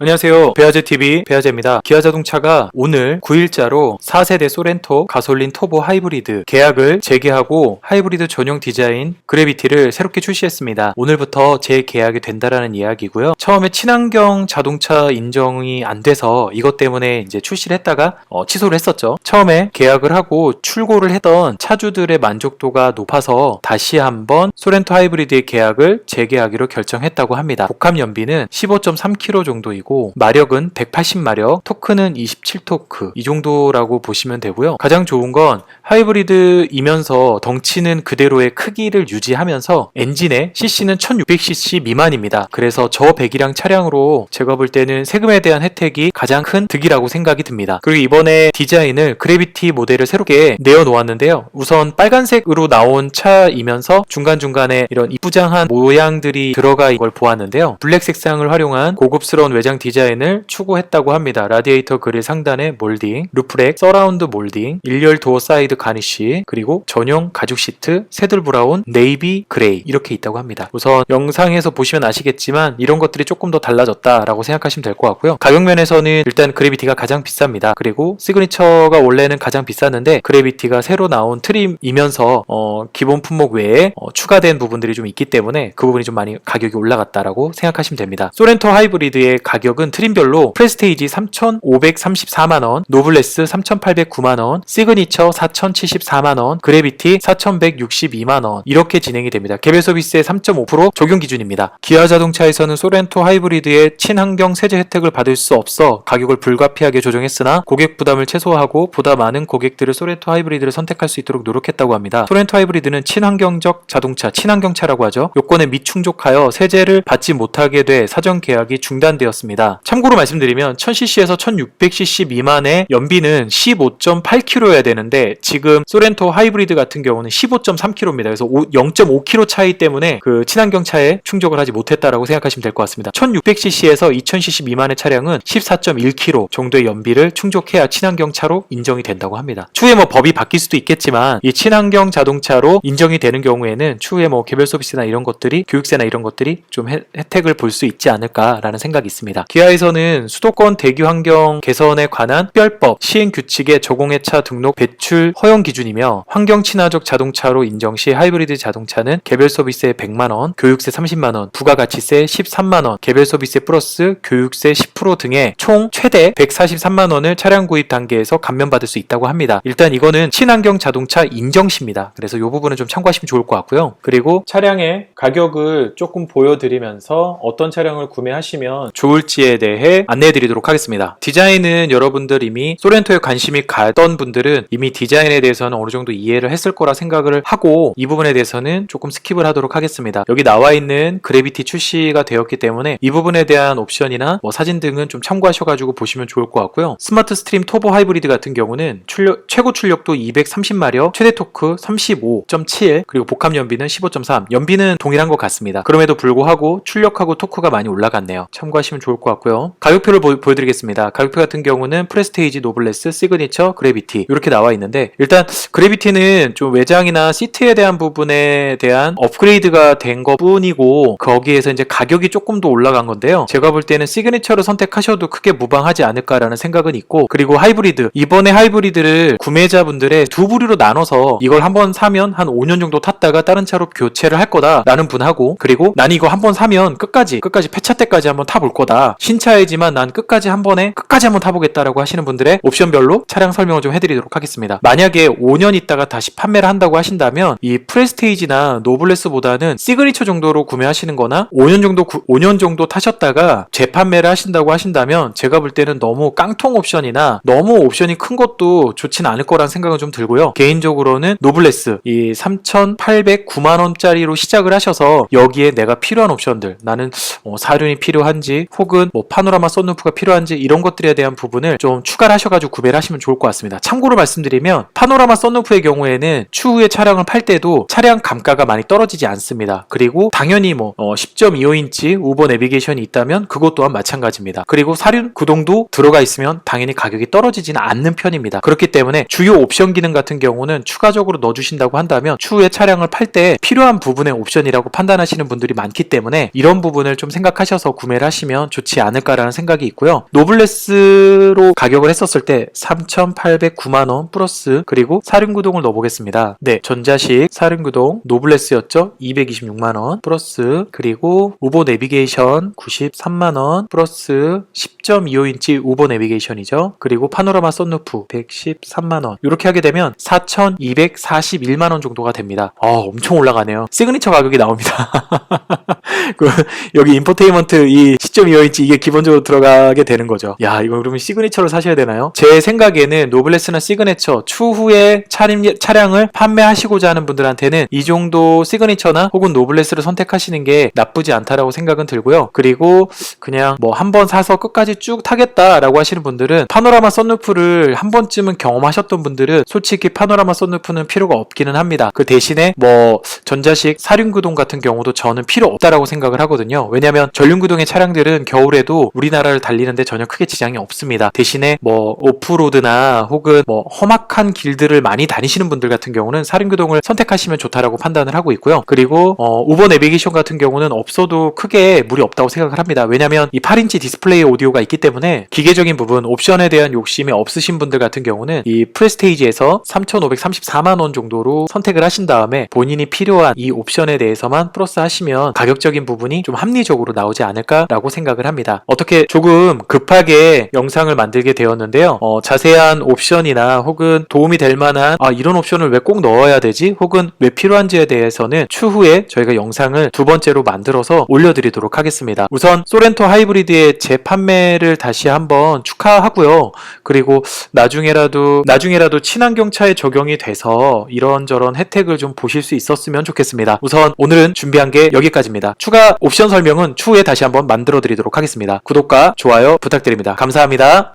안녕하세요. 베아제TV 베아제입니다. 기아자동차가 오늘 9일자로 4세대 소렌토 가솔린 터보 하이브리드 계약을 재개하고 하이브리드 전용 디자인 그래비티를 새롭게 출시했습니다. 오늘부터 재계약이 된다라는 이야기고요. 처음에 친환경 자동차 인정이 안 돼서 이것 때문에 이제 출시를 했다가 어, 취소를 했었죠. 처음에 계약을 하고 출고를 했던 차주들의 만족도가 높아서 다시 한번 소렌토 하이브리드의 계약을 재개하기로 결정했다고 합니다. 복합 연비는 15.3km 정도이고 마력은 180마력, 토크는 27토크 이 정도라고 보시면 되고요. 가장 좋은 건 하이브리드이면서 덩치는 그대로의 크기를 유지하면서 엔진의 CC는 1600cc 미만입니다. 그래서 저 배기량 차량으로 제가 볼 때는 세금에 대한 혜택이 가장 큰 득이라고 생각이 듭니다. 그리고 이번에 디자인을 그래비티 모델을 새롭게 내어놓았는데요. 우선 빨간색으로 나온 차이면서 중간중간에 이런 이쁘장한 모양들이 들어가 이걸 보았는데요. 블랙 색상을 활용한 고급스러운 외장 디자인을 추구했다고 합니다. 라디에이터 그릴 상단에 몰딩, 루프렉, 서라운드 몰딩, 일렬 도어 사이드 가니쉬, 그리고 전용 가죽 시트, 새들 브라운, 네이비 그레이 이렇게 있다고 합니다. 우선 영상에서 보시면 아시겠지만 이런 것들이 조금 더 달라졌다라고 생각하시면 될 것 같고요. 가격 면에서는 일단 그래비티가 가장 비쌉니다. 그리고 시그니처가 원래는 가장 비쌌는데 그래비티가 새로 나온 트림이면서 어, 기본 품목 외에 어, 추가된 부분들이 좀 있기 때문에 그 부분이 좀 많이 가격이 올라갔다라고 생각하시면 됩니다. 소렌토 하이브리드의 가격 은 트림별로 프레스테이지 3,534만원, 노블레스 3,809만원, 시그니처 4,074만원, 그래비티 4,162만원 이렇게 진행이 됩니다. 개별 서비스의 3.5% 적용 기준입니다. 기아 자동차에서는 소렌토 하이브리드의 친환경 세제 혜택을 받을 수 없어 가격을 불가피하게 조정했으나 고객 부담을 최소화하고 보다 많은 고객들을 소렌토 하이브리드를 선택할 수 있도록 노력했다고 합니다. 소렌토 하이브리드는 친환경적 자동차, 친환경차라고 하죠. 요건에 미충족하여 세제를 받지 못하게 돼 사전 계약이 중단되었습니다. 참고로 말씀드리면 1000cc에서 1600cc 미만의 연비는 15.8km여야 되는데 지금 소렌토 하이브리드 같은 경우는 15.3km입니다. 그래서 0.5km 차이 때문에 그 친환경 차에 충족을 하지 못했다라고 생각하시면 될 것 같습니다. 1600cc에서 2000cc 미만의 차량은 14.1km 정도의 연비를 충족해야 친환경 차로 인정이 된다고 합니다. 추후에 뭐 법이 바뀔 수도 있겠지만 이 친환경 자동차로 인정이 되는 경우에는 추후에 뭐 개별 서비스나 이런 것들이 교육세나 이런 것들이 좀 혜, 혜택을 볼 수 있지 않을까라는 생각이 있습니다. 기아에서는 수도권 대기 환경 개선에 관한 특별법 시행 규칙에 적용해 차 등록 배출 허용 기준이며 환경 친화적 자동차로 인정 시 하이브리드 자동차는 개별 서비스에 100만 원, 교육세 30만 원, 부가가치세 13만 원, 개별 서비스 플러스 교육세 10% 등의 총 최대 143만 원을 차량 구입 단계에서 감면받을 수 있다고 합니다. 일단 이거는 친환경 자동차 인정시입니다. 그래서 이 부분은 좀 참고하시면 좋을 것 같고요. 그리고 차량의 가격을 조금 보여드리면서 어떤 차량을 구매하시면 좋을지 에 대해 안내해 드리도록 하겠습니다. 디자인은 여러분들 이미 소렌토에 관심이 가던 분들은 이미 디자인에 대해서는 어느 정도 이해를 했을 거라 생각을 하고 이 부분에 대해서는 조금 스킵을 하도록 하겠습니다. 여기 나와 있는 그래비티 출시가 되었기 때문에 이 부분에 대한 옵션이나 뭐 사진 등은 좀 참고하셔가지고 보시면 좋을 것 같고요. 스마트 스트림 터보 하이브리드 같은 경우는 출력, 최고 출력도 230마력, 최대 토크 35.7 그리고 복합 연비는 15.3 연비는 동일한 것 같습니다. 그럼에도 불구하고 출력하고 토크가 많이 올라갔네요. 참고하시면 좋을 것 같고요. 가격표를 보, 여드리겠습니다 가격표 같은 경우는 프레스테이지, 노블레스, 시그니처, 그래비티 이렇게 나와 있는데 일단 그래비티는 좀 외장이나 시트에 대한 부분에 대한 업그레이드가 된 것 뿐이고 거기에서 이제 가격이 조금 더 올라간 건데요. 제가 볼 때는 시그니처를 선택하셔도 크게 무방하지 않을까라는 생각은 있고 그리고 하이브리드 이번에 하이브리드를 구매자분들의 두 부류로 나눠서 이걸 한번 사면 한 5년 정도 탔다가 다른 차로 교체를 할 거다라는 분하고 그리고 난 이거 한번 사면 끝까지 끝까지 폐차 때까지 한번 타볼 거다 신차이지만 난 끝까지 한 번에 끝까지 한번 타보겠다라고 하시는 분들의 옵션별로 차량 설명을 좀 해드리도록 하겠습니다. 만약에 5년 있다가 다시 판매를 한다고 하신다면 이 프레스테이지나 노블레스보다는 시그니처 정도로 구매하시는 거나 5년 정도 구- 5년 정도 타셨다가 재판매를 하신다고 하신다면 제가 볼 때는 너무 깡통 옵션이나 너무 옵션이 큰 것도 좋지는 않을 거라는 생각은 좀 들고요. 개인적으로는 노블레스 이 3,809만 원짜리로 시작을 하셔서 여기에 내가 필요한 옵션들 나는 어, 사륜이 필요한지 혹은 뭐 파노라마 썬루프가 필요한지 이런 것들에 대한 부분을 좀 추가를 하셔가지고 구매를 하시면 좋을 것 같습니다. 참고로 말씀드리면 파노라마 썬루프의 경우에는 추후에 차량을 팔 때도 차량 감가가 많이 떨어지지 않습니다. 그리고 당연히 뭐 10.25인치 우버 내비게이션이 있다면 그것 또한 마찬가지입니다. 그리고 사륜 구동도 들어가 있으면 당연히 가격이 떨어지지는 않는 편입니다. 그렇기 때문에 주요 옵션 기능 같은 경우는 추가적으로 넣어주신다고 한다면 추후에 차량을 팔 때 필요한 부분의 옵션이라고 판단하시는 분들이 많기 때문에 이런 부분을 좀 생각하셔서 구매를 하시면 좋지 좋지 않을까라는 생각이 있고요. 노블레스로 가격을 했었을 때 3,809만원 플러스 그리고 사륜구동을 넣어보겠습니다. 네, 전자식 사륜구동 노블레스였죠? 226만원 플러스 그리고 우보 내비게이션 93만원 플러스 10.25인치 우보 내비게이션이죠. 그리고 파노라마 썬루프 113만원 이렇게 하게 되면 4,241만원 정도가 됩니다. 아, 엄청 올라가네요. 시그니처 가격이 나옵니다. 그 여기 인포테인먼트 이 10.25인치 이게 기본적으로 들어가게 되는 거죠. 야, 이거 그러면 시그니처를 사셔야 되나요? 제 생각에는 노블레스나 시그니처 추후에 차림, 차량을 판매하시고자 하는 분들한테는 이 정도 시그니처나 혹은 노블레스를 선택하시는 게 나쁘지 않다라고 생각은 들고요. 그리고 그냥 뭐 한 번 사서 끝까지 쭉 타겠다라고 하시는 분들은 파노라마 썬루프를 한 번쯤은 경험하셨던 분들은 솔직히 파노라마 썬루프는 필요가 없기는 합니다. 그 대신에 뭐 전자식 사륜구동 같은 경우도 저는 필요 없다라고 생각을 하거든요. 왜냐하면 전륜구동의 차량들은 겨 울에도 우리나라를 달리는데 전혀 크게 지장이 없습니다. 대신에 뭐 오프로드나 혹은 뭐 험악한 길들을 많이 다니시는 분들 같은 경우는 사륜구동을 선택하시면 좋다라고 판단을 하고 있고요. 그리고 어, 우버 내비게이션 같은 경우는 없어도 크게 무리 없다고 생각을 합니다. 왜냐하면 이 8인치 디스플레이 오디오가 있기 때문에 기계적인 부분 옵션에 대한 욕심이 없으신 분들 같은 경우는 이 프레스테이지에서 3,534만 원 정도로 선택을 하신 다음에 본인이 필요한 이 옵션에 대해서만 플러스 하시면 가격적인 부분이 좀 합리적으로 나오지 않을까라고 생각을 합니다. 어떻게 조금 급하게 영상을 만들게 되었는데요. 어, 자세한 옵션이나 혹은 도움이 될 만한 아, 이런 옵션을 왜 꼭 넣어야 되지? 혹은 왜 필요한지에 대해서는 추후에 저희가 영상을 두 번째로 만들어서 올려드리도록 하겠습니다. 우선 소렌토 하이브리드의 재판매를 다시 한번 축하하고요. 그리고 나중에라도 나중에라도 친환경 차에 적용이 돼서 이런저런 혜택을 좀 보실 수 있었으면 좋겠습니다. 우선 오늘은 준비한 게 여기까지입니다. 추가 옵션 설명은 추후에 다시 한번 만들어 드리도록 하겠습니다. 구독과 좋아요 부탁드립니다. 감사합니다.